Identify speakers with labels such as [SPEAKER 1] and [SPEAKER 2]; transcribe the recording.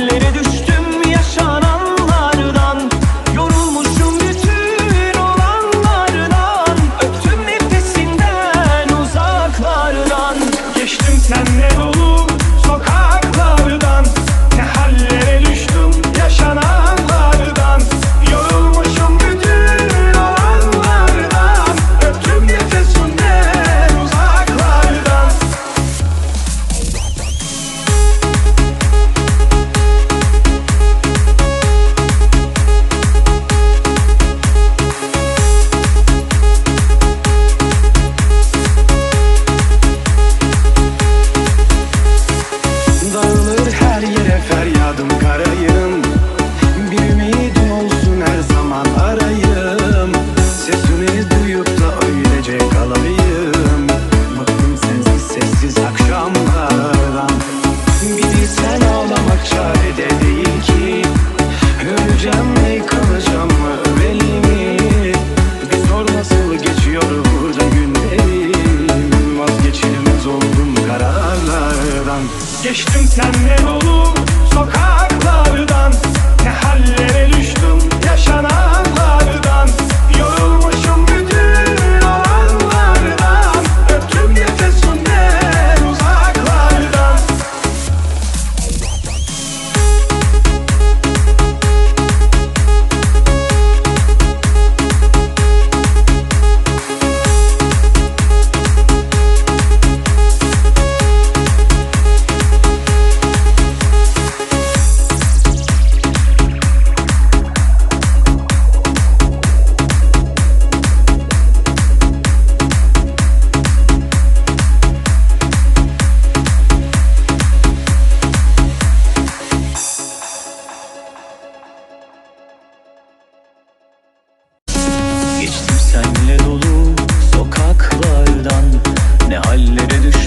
[SPEAKER 1] Ne hallere senle dolu sokaklardan Ne hallere düştüm